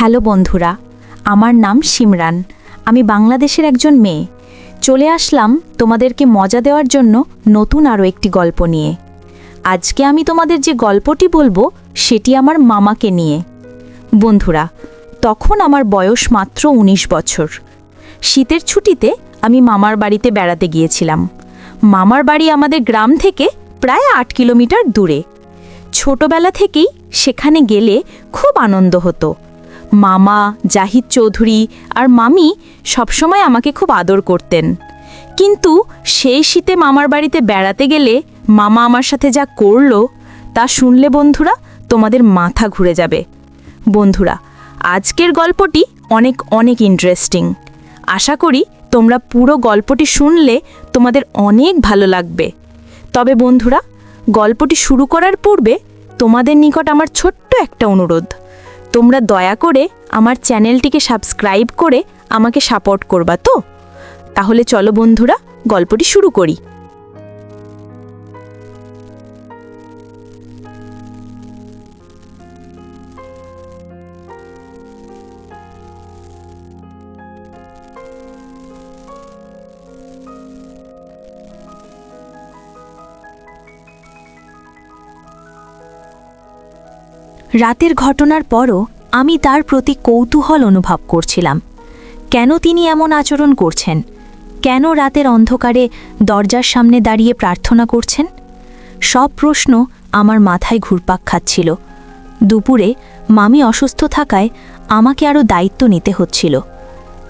Hello বন্ধুরা, আমার নাম সিমরান। আমি বাংলাদেশের একজন মেয়ে। চলে আসলাম তোমাদেরকে মজা দেওয়ার জন্য নতুন আরও একটি গল্প নিয়ে। আজকে আমি তোমাদের যে গল্পটি বলব, সেটি আমার মামাকে নিয়ে। বন্ধুরা, তখন আমার বয়স মাত্র ১৯ বছর। শীতের ছুটিতে আমি মামার বাড়িতে বেড়াতে গিয়েছিলাম। মামার বাড়ি আমাদের গ্রাম থেকে প্রায় আট কিলোমিটার দূরে। ছোটবেলা থেকেই সেখানে গেলে খুব আনন্দ হতো। মামা, জাহিদ চৌধুরী আর মামি সবসময় আমাকে খুব আদর করতেন। কিন্তু সেই শীতে মামার বাড়িতে বেড়াতে গেলে মামা আমার সাথে যা করল তা শুনলে বন্ধুরা তোমাদের মাথা ঘুরে যাবে। বন্ধুরা, আজকের গল্পটি অনেক অনেক ইন্টারেস্টিং আশা করি তোমরা পুরো গল্পটি শুনলে তোমাদের অনেক ভালো লাগবে। তবে বন্ধুরা, গল্পটি শুরু করার পূর্বে তোমাদের নিকট আমার ছোট্ট একটা অনুরোধ। তোমরা দয়া করে আমার চ্যানেলটিকে সাবস্ক্রাইব করে আমাকে সাপোর্ট করবা তো? তাহলে চলো বন্ধুরা, গল্পটি শুরু করি। রাতের ঘটনার পরও আমি তার প্রতি কৌতূহল অনুভব করছিলাম। কেন তিনি এমন আচরণ করছেন? কেন রাতের অন্ধকারে দরজার সামনে দাঁড়িয়ে প্রার্থনা করছেন? সব প্রশ্ন আমার মাথায় ঘুরপাক খাচ্ছিল। দুপুরে মামি অসুস্থ থাকায় আমাকে আরও দায়িত্ব নিতে হচ্ছিল।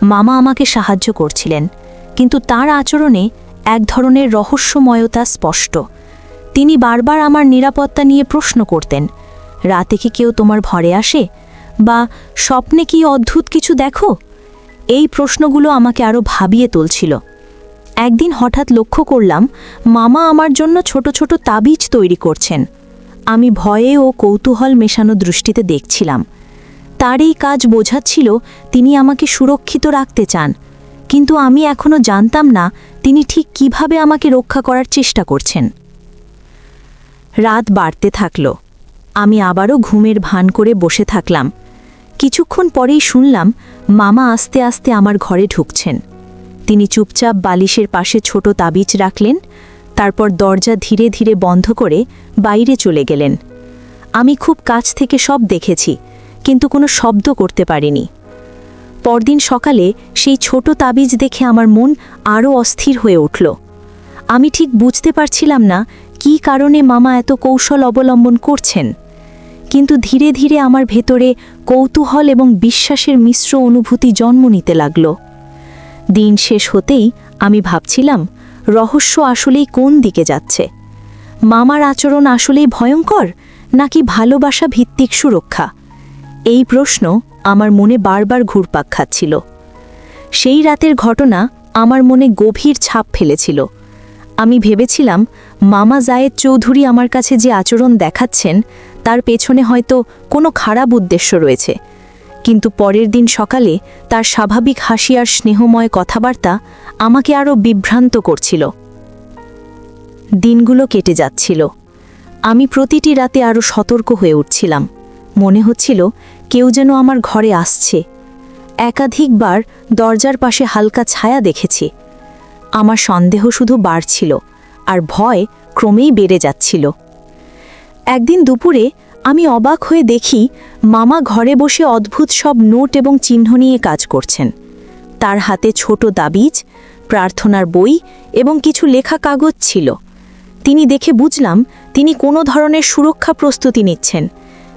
মামা আমাকে সাহায্য করছিলেন, কিন্তু তার আচরণে এক ধরনের রহস্যময়তা স্পষ্ট। তিনি বারবার আমার নিরাপত্তা নিয়ে প্রশ্ন করতেন রাতে কি কেউ তোমার ঘরে আসে? বা স্বপ্নে কি অদ্ভুত কিছু দেখো? এই প্রশ্নগুলো আমাকে আরও ভাবিয়ে তুলছিল। একদিন হঠাৎ লক্ষ্য করলাম, মামা আমার জন্য ছোট ছোট তাবিজ তৈরি করছেন। আমি ভয়ে ও কৌতূহল মেশানো দৃষ্টিতে দেখছিলাম। তার এই কাজ বোঝাচ্ছিল তিনি আমাকে সুরক্ষিত রাখতে চান, কিন্তু আমি এখনও জানতাম না তিনি ঠিক কীভাবে আমাকে রক্ষা করার চেষ্টা করছেন। রাত বাড়তে থাকল। আমি আবারও ঘুমের ভান করে বসে থাকলাম। কিছুক্ষণ পরেই শুনলাম, মামা আস্তে আস্তে আমার ঘরে ঢুকছেন। তিনি চুপচাপ বালিশের পাশে ছোট তাবিজ রাখলেন, তারপর দরজা ধীরে ধীরে বন্ধ করে বাইরে চলে গেলেন। আমি খুব কাছ থেকে সব দেখেছি, কিন্তু কোনো শব্দ করতে পারিনি। পরদিন সকালে সেই ছোট তাবিজ দেখে আমার মন আরও অস্থির হয়ে উঠল। আমি ঠিক বুঝতে পারছিলাম না, কী কারণে মামা এত কৌশল অবলম্বন করছেন। কিন্তু ধীরে ধীরে আমার ভেতরে কৌতূহল এবং বিশ্বাসের মিশ্র অনুভূতি জন্ম নিতে লাগল। দিন শেষ হতেই আমি ভাবছিলাম, রহস্য আসলেই কোন দিকে যাচ্ছে? মামার আচরণ আসলেই ভয়ঙ্কর, নাকি ভালোবাসা ভিত্তিক সুরক্ষা? এই প্রশ্ন আমার মনে বারবার ঘুরপাক খাচ্ছিল। সেই রাতের ঘটনা আমার মনে গভীর ছাপ ফেলেছিল। আমি ভেবেছিলাম মামা জায়েদ চৌধুরী আমার কাছে যে আচরণ দেখাচ্ছেন, তার পেছনে হয়তো কোনো খারাপ উদ্দেশ্য রয়েছে। কিন্তু পরের দিন সকালে তার স্বাভাবিক হাসি আর স্নেহময় কথাবার্তা আমাকে আরও বিভ্রান্ত করছিল। দিনগুলো কেটে যাচ্ছিল। আমি প্রতিটি রাতে আরও সতর্ক হয়ে উঠছিলাম। মনে হচ্ছিল কেউ যেন আমার ঘরে আসছে। একাধিকবার দরজার পাশে হালকা ছায়া দেখেছি। আমার সন্দেহ শুধু বাড়ছিল আর ভয় ক্রমেই বেড়ে যাচ্ছিল। একদিন দুপুরে আমি অবাক হয়ে দেখি মামা ঘরে বসে অদ্ভুত সব নোট এবং চিহ্ন নিয়ে কাজ করছেন। তার হাতে ছোট দাবিজ প্রার্থনার বই এবং কিছু লেখা কাগজ ছিল। তিনি দেখে বুঝলাম তিনি কোনো ধরনের সুরক্ষা প্রস্তুতি নিচ্ছেন,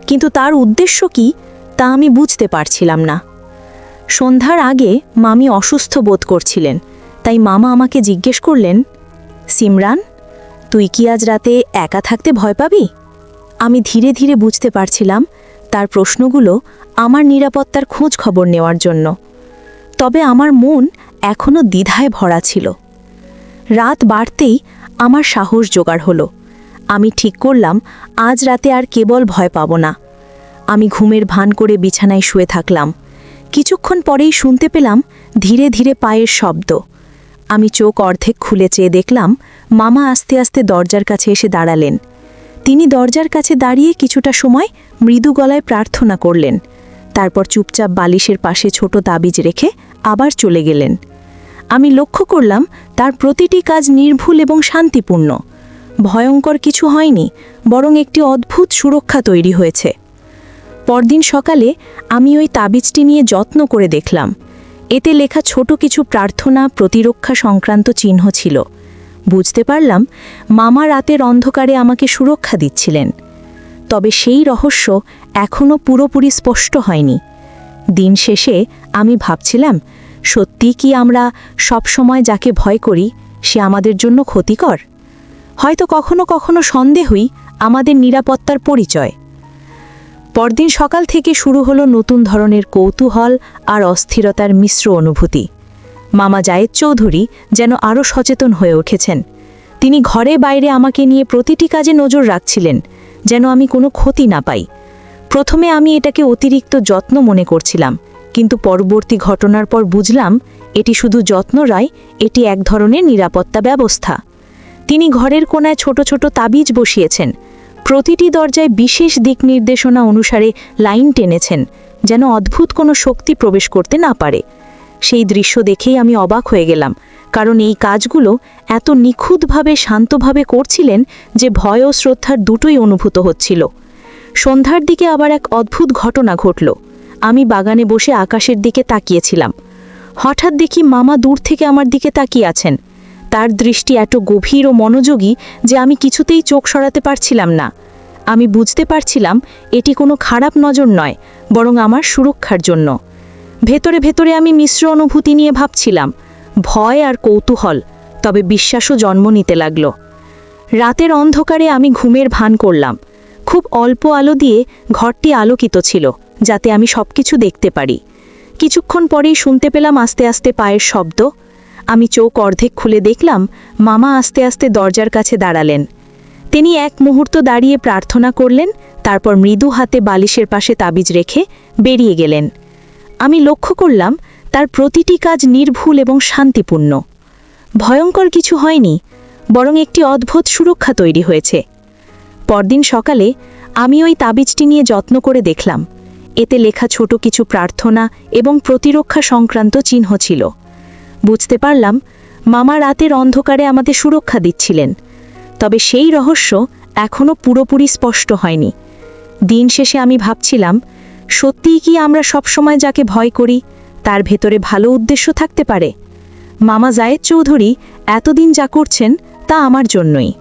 কিন্তু তার উদ্দেশ্য কি তা আমি বুঝতে পারছিলাম না। সন্ধ্যার আগে মামি অসুস্থ বোধ করছিলেন। তাই মামা আমাকে জিজ্ঞেস করলেন, সিমরান, তুই কি আজ রাতে একা থাকতে ভয় পাবি? আমি ধীরে ধীরে বুঝতে পারছিলাম তার প্রশ্নগুলো আমার নিরাপত্তার খোঁজ খবর নেওয়ার জন্য। তবে আমার মন এখনও দ্বিধায় ভরা ছিল। রাত বাড়তেই আমার সাহস জোগাড় হলো। আমি ঠিক করলাম, আজ রাতে আর কেবল ভয় পাব না। আমি ঘুমের ভান করে বিছানায় শুয়ে থাকলাম। কিছুক্ষণ পরেই শুনতে পেলাম ধীরে ধীরে পায়ের শব্দ। আমি চোখ অর্ধেক খুলে চেয়ে দেখলাম, মামা আস্তে আস্তে দরজার কাছে এসে দাঁড়ালেন। তিনি দরজার কাছে দাঁড়িয়ে কিছুটা সময় মৃদু গলায় প্রার্থনা করলেন। তারপর চুপচাপ বালিশের পাশে ছোট তাবিজ রেখে আবার চলে গেলেন। আমি লক্ষ্য করলাম, তার প্রতিটি কাজ নির্ভুল এবং শান্তিপূর্ণ। ভয়ঙ্কর কিছু হয়নি, বরং একটি অদ্ভুত সুরক্ষা তৈরি হয়েছে। পরদিন সকালে আমি ওই তাবিজটি নিয়ে যত্ন করে দেখলাম। এতে লেখা ছোট কিছু প্রার্থনা, প্রতিরক্ষা সংক্রান্ত চিহ্ন ছিল। বুঝতে পারলাম, মামা রাতের অন্ধকারে আমাকে সুরক্ষা দিচ্ছিলেন। তবে সেই রহস্য এখনও পুরোপুরি স্পষ্ট হয়নি। দিন শেষে আমি ভাবছিলাম, সত্যি কি আমরা সবসময় যাকে ভয় করি, সে আমাদের জন্য ক্ষতিকর? হয়তো কখনো কখনো সন্দেহই আমাদের নিরাপত্তার পরিচয়। পরদিন সকাল থেকে শুরু হলো নতুন ধরনের কৌতূহল আর অস্থিরতার মিশ্র অনুভূতি। মামা জায়েদ চৌধুরী যেন আরও সচেতন হয়ে উঠেছেন। তিনি ঘরে বাইরে আমাকে নিয়ে প্রতিটি কাজে নজর রাখছিলেন, যেন আমি কোনো ক্ষতি না পাই। প্রথমে আমি এটাকে অতিরিক্ত যত্ন মনে করছিলাম, কিন্তু পরবর্তী ঘটনার পর বুঝলাম, এটি শুধু যত্ন নয়, এটি এক ধরনের নিরাপত্তা ব্যবস্থা। তিনি ঘরের কোনায় ছোট ছোট তাবিজ বসিয়েছেন প্রতিটি দরজায় বিশেষ দিক নির্দেশনা অনুসারে লাইন টেনেছেন, যেন অদ্ভুত কোনো শক্তি প্রবেশ করতে না পারে। সেই দৃশ্য দেখেই আমি অবাক হয়ে গেলাম, কারণ এই কাজগুলো এত নিখুঁতভাবে, শান্তভাবে করছিলেন যে ভয় ও শ্রদ্ধার দুটোই অনুভূত হচ্ছিল। সন্ধ্যার দিকে আবার এক অদ্ভুত ঘটনা ঘটল। আমি বাগানে বসে আকাশের দিকে তাকিয়েছিলাম। হঠাৎ দেখি মামা দূর থেকে আমার দিকে তাকিয়ে আছেন। তার দৃষ্টি এত গভীর ও মনোযোগী যে আমি কিছুতেই চোখ সরাতে পারছিলাম না। আমি বুঝতে পারছিলাম এটি কোনো খারাপ নজর নয়, বরং আমার সুরক্ষার জন্য। ভেতরে ভেতরে আমি মিশ্র অনুভূতি নিয়ে ভাবছিলাম, ভয় আর কৌতূহল, তবে বিশ্বাসও জন্ম নিতে লাগল। রাতের অন্ধকারে আমি ঘুমের ভান করলাম। খুব অল্প আলো দিয়ে ঘরটি আলোকিত ছিল, যাতে আমি সবকিছু দেখতে পারি। কিছুক্ষণ পরেই শুনতে পেলাম আস্তে আস্তে পায়ের শব্দ আমি চোখ অর্ধেক খুলে দেখলাম মামা আস্তে আস্তে দরজার কাছে দাঁড়ালেন। তিনি এক মুহূর্ত দাঁড়িয়ে প্রার্থনা করলেন, তারপর মৃদু হাতে বালিশের পাশে তাবিজ রেখে বেরিয়ে গেলেন। আমি লক্ষ্য করলাম, তার প্রতিটি কাজ নির্ভুল এবং শান্তিপূর্ণ। ভয়ঙ্কর কিছু হয়নি, বরং একটি অদ্ভুত সুরক্ষা তৈরি হয়েছে। পরদিন সকালে আমি ওই তাবিজটি নিয়ে যত্ন করে দেখলাম। এতে লেখা ছোট কিছু প্রার্থনা এবং প্রতিরক্ষা সংক্রান্ত চিহ্ন ছিল। বুঝতে পারলাম, মামা রাতের অন্ধকারে আমাদের সুরক্ষা দিচ্ছিলেন। তবে সেই রহস্য এখনও পুরোপুরি স্পষ্ট হয়নি। দিন শেষে আমি ভাবছিলাম, সত্যিই কি আমরা সবসময় যাকে ভয় করি, তার ভেতরে ভালো উদ্দেশ্য থাকতে পারে? মামা জায়েদ চৌধুরী এতদিন যা করছেন তা আমার জন্যই।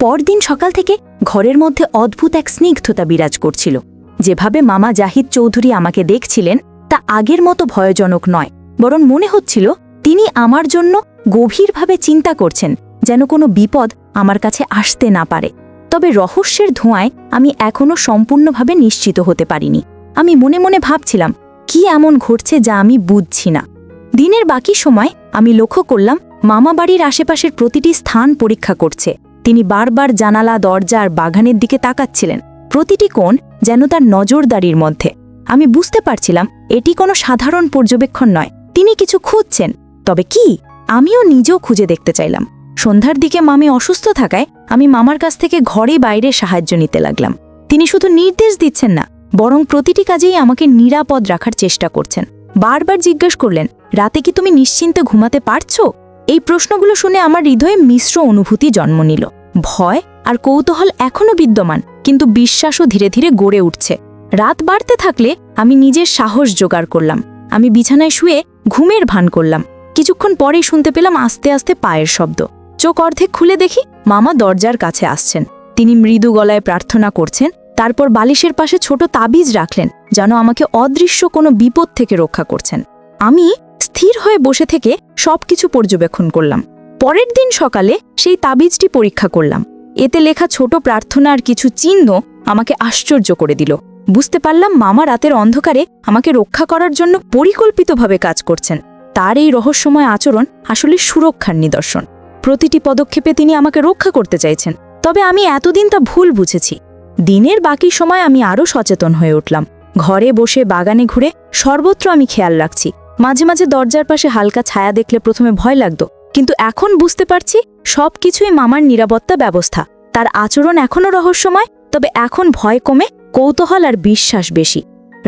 পরদিন সকাল থেকে ঘরের মধ্যে অদ্ভুত এক স্নিগ্ধতা বিরাজ করছিল। যেভাবে মামা জাহিদ চৌধুরী আমাকে দেখছিলেন, তা আগের মতো ভয়জনক নয়, বরং মনে হচ্ছিল তিনি আমার জন্য গভীরভাবে চিন্তা করছেন, যেন কোনো বিপদ আমার কাছে আসতে না পারে। তবে রহস্যের ধোঁয়ায় আমি এখনও সম্পূর্ণভাবে নিশ্চিত হতে পারিনি। আমি মনে মনে ভাবছিলাম, কি এমন ঘটছে যা আমি বুঝছি না। দিনের বাকি সময় আমি লক্ষ্য করলাম, মামা বাড়ির আশেপাশের প্রতিটি স্থান পরীক্ষা করছে। তিনি বারবার জানালা, দরজা আর বাগানের দিকে তাকাচ্ছিলেন। প্রতিটি কোণ যেন তার নজরদারির মধ্যে। আমি বুঝতে পারছিলাম, এটি কোনো সাধারণ পর্যবেক্ষণ নয়। তিনি কিছু খুঁজছেন। তবে কি? আমিও নিজেও খুঁজে দেখতে চাইলাম। সন্ধ্যার দিকে মামি অসুস্থ থাকায় আমি মামার কাছ থেকে ঘরে বাইরে সাহায্য নিতে লাগলাম। তিনি শুধু নির্দেশ দিচ্ছেন না, বরং প্রতিটি কাজেই আমাকে নিরাপদ রাখার চেষ্টা করছেন। বারবার জিজ্ঞেস করলেন, রাতে কি তুমি নিশ্চিন্তে ঘুমাতে পারছ? এই প্রশ্নগুলো শুনে আমার হৃদয়ে মিশ্র অনুভূতি জন্ম নিল। ভয় আর কৌতূহল এখনও বিদ্যমান, কিন্তু বিশ্বাসও ধীরে ধীরে গড়ে উঠছে। রাত বাড়তে থাকলে আমি নিজের সাহস জোগাড় করলাম। আমি বিছানায় শুয়ে ঘুমের ভান করলাম। কিছুক্ষণ পরেই শুনতে পেলাম আস্তে আস্তে পায়ের শব্দ। চোখ অর্ধেক খুলে দেখি মামা দরজার কাছে আসছেন। তিনি মৃদু গলায় প্রার্থনা করছেন, তারপর বালিশের পাশে ছোট তাবিজ রাখলেন, যেন আমাকে অদৃশ্য কোনো বিপদ থেকে রক্ষা করছেন। আমি স্থির হয়ে বসে থেকে সবকিছু পর্যবেক্ষণ করলাম। পরের দিন সকালে সেই তাবিজটি পরীক্ষা করলাম। এতে লেখা ছোট প্রার্থনার কিছু চিহ্ন আমাকে আশ্চর্য করে দিল। বুঝতে পারলাম মামা রাতের অন্ধকারে আমাকে রক্ষা করার জন্য পরিকল্পিতভাবে কাজ করছেন। তার এই রহস্যময় আচরণ আসলে সুরক্ষার নিদর্শন। প্রতিটি পদক্ষেপে তিনি আমাকে রক্ষা করতে চাইছেন, তবে আমি এতদিন তা ভুল বুঝেছি। দিনের বাকি সময় আমি আরও সচেতন হয়ে উঠলাম। ঘরে বসে বাগানে ঘুরে সর্বত্র আমি খেয়াল রাখছি। মাঝে মাঝে দরজার পাশে হালকা ছায়া দেখলে প্রথমে ভয় লাগতো। কিন্তু এখন বুঝতে পারছি সব কিছুই মামার নিরাপত্তা ব্যবস্থা। তার আচরণ এখনও রহস্যময়, তবে এখন ভয় কমে কৌতূহল আর বিশ্বাস বেশি।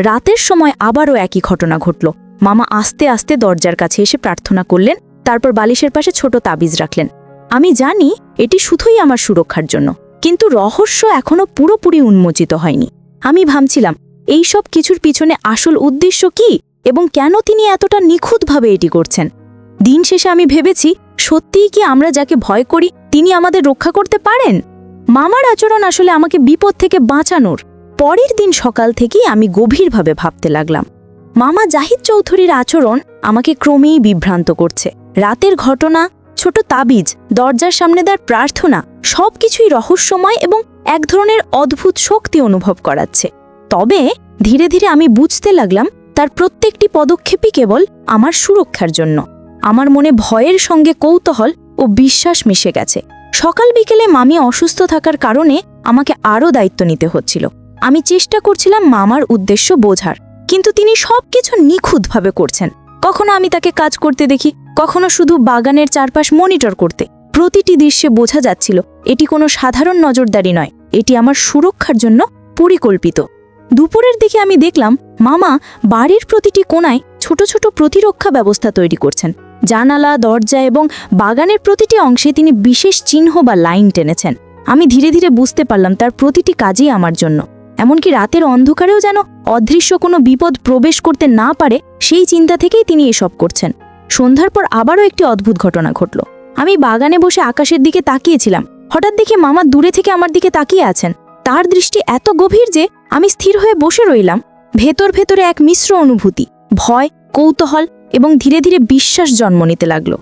রাতের সময় আবারও একই ঘটনা ঘটল। মামা আস্তে আস্তে দরজার কাছে এসে প্রার্থনা করলেন, তারপর বালিশের পাশে ছোট তাবিজ রাখলেন। আমি জানি এটি শুধুই আমার সুরক্ষার জন্য, কিন্তু রহস্য এখনও পুরোপুরি উন্মোচিত হয়নি। আমি ভাবছিলাম, এই সব কিছুর পিছনে আসল উদ্দেশ্য কি? এবং কেন তিনি এতটা নিখুঁতভাবে এটি করছেন? দিন শেষে আমি ভেবেছি, সত্যিই কি আমরা যাকে ভয় করি, তিনি আমাদের রক্ষা করতে পারেন? মামার আচরণ আসলে আমাকে বিপদ থেকে বাঁচানোর। পরের দিন সকাল থেকেই আমি গভীরভাবে ভাবতে লাগলাম। মামা জাহিদ চৌধুরীর আচরণ আমাকে ক্রমেই বিভ্রান্ত করছে। রাতের ঘটনা, ছোট তাবিজ, দরজার সামনে তার প্রার্থনা, সবকিছুই রহস্যময় এবং এক ধরনের অদ্ভুত শক্তি অনুভব করাচ্ছে। তবে ধীরে ধীরে আমি বুঝতে লাগলাম তার প্রত্যেকটি পদক্ষেপই কেবল আমার সুরক্ষার জন্য। আমার মনে ভয়ের সঙ্গে কৌতূহল ও বিশ্বাস মিশে গেছে। সকাল বিকেলে মামি অসুস্থ থাকার কারণে আমাকে আরও দায়িত্ব নিতে হচ্ছিল। আমি চেষ্টা করছিলাম মামার উদ্দেশ্য বোঝার, কিন্তু তিনি সবকিছু নিখুঁতভাবে করছেন। কখনো আমি তাকে কাজ করতে দেখি, কখনো শুধু বাগানের চারপাশ মনিটর করতে। প্রতিটি দৃশ্যে বোঝা যাচ্ছিল, এটি কোনো সাধারণ নজরদারি নয়, এটি আমার সুরক্ষার জন্য পরিকল্পিত। দুপুরের দিকে আমি দেখলাম মামা বাড়ির প্রতিটি কোণায় ছোট ছোট প্রতিরক্ষা ব্যবস্থা তৈরি করছেন। জানালা, দরজা এবং বাগানের প্রতিটি অংশে তিনি বিশেষ চিহ্ন বা লাইন টেনেছেন। আমি ধীরে ধীরে বুঝতে পারলাম তার প্রতিটি কাজই আমার জন্য। এমনকি রাতের অন্ধকারেও যেন অদৃশ্য কোনো বিপদ প্রবেশ করতে না পারে, সেই চিন্তা থেকেই তিনি এসব করছেন। সন্ধ্যার পর আবারও একটি অদ্ভুত ঘটনা ঘটল। আমি বাগানে বসে আকাশের দিকে তাকিয়েছিলাম। হঠাৎ দেখে মামা দূরে থেকে আমার দিকে তাকিয়ে আছেন। তার দৃষ্টি এত গভীর যে আমি স্থির হয়ে বসে রইলাম, ভেতর ভেতরে এক মিশ্র অনুভূতি, ভয়, কৌতূহল এবং ধীরে ধীরে বিশ্বাস জন্ম নিতে লাগল।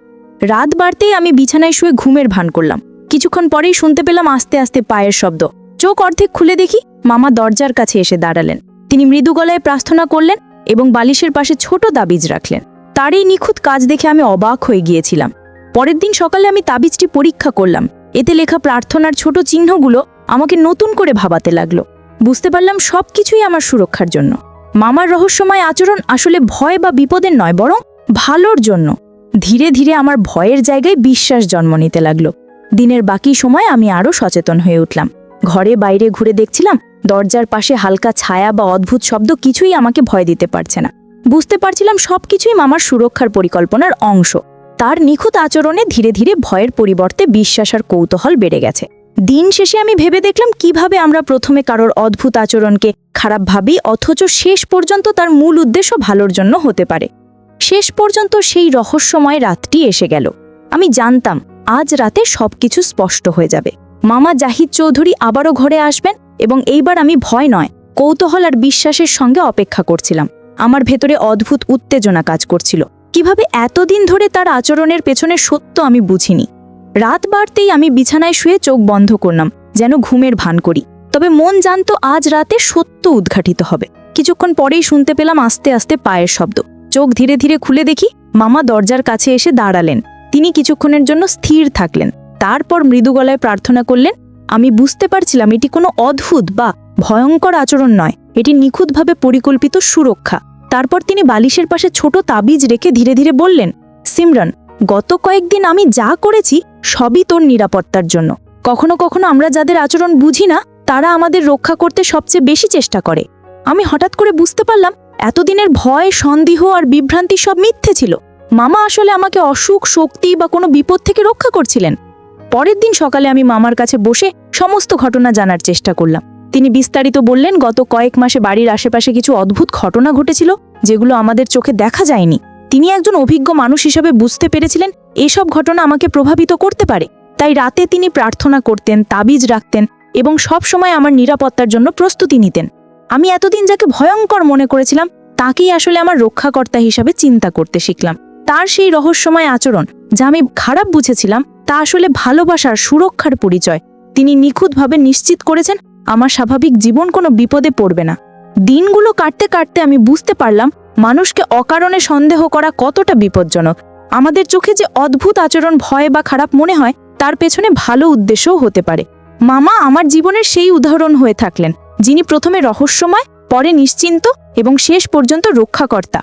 রাত বাড়তেই আমি বিছানায় শুয়ে ঘুমের ভান করলাম। কিছুক্ষণ পরেই শুনতে পেলাম আস্তে আস্তে পায়ের শব্দ। চোখ অর্ধেক খুলে দেখি মামা দরজার কাছে এসে দাঁড়ালেন। তিনি মৃদু গলায় প্রার্থনা করলেন এবং বালিশের পাশে ছোট তাবিজ রাখলেন। তার এই নিখুঁত কাজ দেখে আমি অবাক হয়ে গিয়েছিলাম। পরের দিন সকালে আমি তাবিজটি পরীক্ষা করলাম। এতে লেখা প্রার্থনার ছোট চিহ্নগুলো আমাকে নতুন করে ভাবাতে লাগল। বুঝতে পারলাম সব কিছুই আমার সুরক্ষার জন্য। মামার রহস্যময় আচরণ আসলে ভয় বা বিপদের নয়, বরং ভালোর জন্য। ধীরে ধীরে আমার ভয়ের জায়গায় বিশ্বাস জন্ম নিতে লাগল। দিনের বাকি সময় আমি আরও সচেতন হয়ে উঠলাম। ঘরে বাইরে ঘুরে দেখছিলাম দরজার পাশে হালকা ছায়া বা অদ্ভুত শব্দ কিছুই আমাকে ভয় দিতে পারছে না। বুঝতে পারছিলাম সবকিছুই মামার সুরক্ষার পরিকল্পনার অংশ। তার নিখুঁত আচরণে ধীরে ধীরে ভয়ের পরিবর্তে বিশ্বাস আর কৌতূহল বেড়ে গেছে। দিন শেষে আমি ভেবে দেখলাম কীভাবে আমরা প্রথমে কারোর অদ্ভুত আচরণকে খারাপ ভাবি, অথচ শেষ পর্যন্ত তার মূল উদ্দেশ্য ভালোর জন্য হতে পারে। শেষ পর্যন্ত সেই রহস্যময় রাতটি এসে গেল। আমি জানতাম, আজ রাতে সবকিছু স্পষ্ট হয়ে যাবে। মামা জাহিদ চৌধুরী আবারও ঘরে আসবেন এবং এইবার আমি ভয় নয়, কৌতূহল আর বিশ্বাসের সঙ্গে অপেক্ষা করছিলাম। আমার ভেতরে অদ্ভুত উত্তেজনা কাজ করছিল। কীভাবে এতদিন ধরে তার আচরণের পেছনে সত্য আমি বুঝিনি। রাত বাড়তেই আমি বিছানায় শুয়ে চোখ বন্ধ করলাম, যেন ঘুমের ভান করি। তবে মন জানতো আজ রাতে সত্য উদ্ঘাটিত হবে। কিছুক্ষণ পরেই শুনতে পেলাম আস্তে আস্তে পায়ের শব্দ। চোখ ধীরে ধীরে খুলে দেখি মামা দরজার কাছে এসে দাঁড়ালেন। তিনি কিছুক্ষণের জন্য স্থির থাকলেন। তারপর মৃদু গলায় প্রার্থনা করলেন, আমি বুঝতে পারছিলাম এটি কোনো অদ্ভুত বা ভয়ঙ্কর আচরণ নয়। এটি নিখুঁতভাবে পরিকল্পিত সুরক্ষা। তারপর তিনি বালিশের পাশে ছোট তাবিজ রেখে ধীরে ধীরে বললেন, সিমরন গত কয়েকদিন আমি যা করেছি সবই তোর নিরাপত্তার জন্য। কখনো কখনো আমরা যাদের আচরণ বুঝি না, তারা আমাদের রক্ষা করতে সবচেয়ে বেশি চেষ্টা করে। আমি হঠাৎ করে বুঝতে পারলাম, এতদিনের ভয়, সন্দেহ আর বিভ্রান্তি সব মিথ্যে ছিল। মামা আসলে আমাকে অসুখ, শক্তি বা কোনো বিপদ থেকে রক্ষা করছিলেন। পরের দিন সকালে আমি মামার কাছে বসে সমস্ত ঘটনা জানার চেষ্টা করলাম। তিনি বিস্তারিত বললেন, গত কয়েক মাসে বাড়ির আশেপাশে কিছু অদ্ভুত ঘটনা ঘটেছিল, যেগুলো আমাদের চোখে দেখা যায়নি। তিনি একজন অভিজ্ঞ মানুষ হিসেবে বুঝতে পেরেছিলেন এসব ঘটনা আমাকে প্রভাবিত করতে পারে। তাই রাতে তিনি প্রার্থনা করতেন, তাবিজ রাখতেন এবং সব সময় আমার নিরাপত্তার জন্য প্রস্তুতি নিতেন। আমি এতদিন যাকে ভয়ঙ্কর মনে করেছিলাম, তাকেই আসলে আমার রক্ষাকর্তা হিসাবে চিন্তা করতে শিখলাম। তার সেই রহস্যময় আচরণ যা আমি খারাপ বুঝেছিলাম, তা আসলে ভালোবাসার সুরক্ষার পরিচয়। তিনি নিখুঁতভাবে নিশ্চিত করেছেন, আমার স্বাভাবিক জীবন কোনো বিপদে পড়বে না। দিনগুলো কাটতে কাটতে আমি বুঝতে পারলাম মানুষকে অকারণে সন্দেহ করা কতটা বিপজ্জনক? আমাদের চোখে যে অদ্ভুত আচরণ ভয় বা খারাপ মনে হয়, তার পেছনে ভালো উদ্দেশ্যও হতে পারে। মামা আমার জীবনের সেই উদাহরণ হয়ে থাকলেন, যিনি প্রথমে রহস্যময়, পরে নিশ্চিন্ত এবং শেষ পর্যন্ত রক্ষাকর্তা।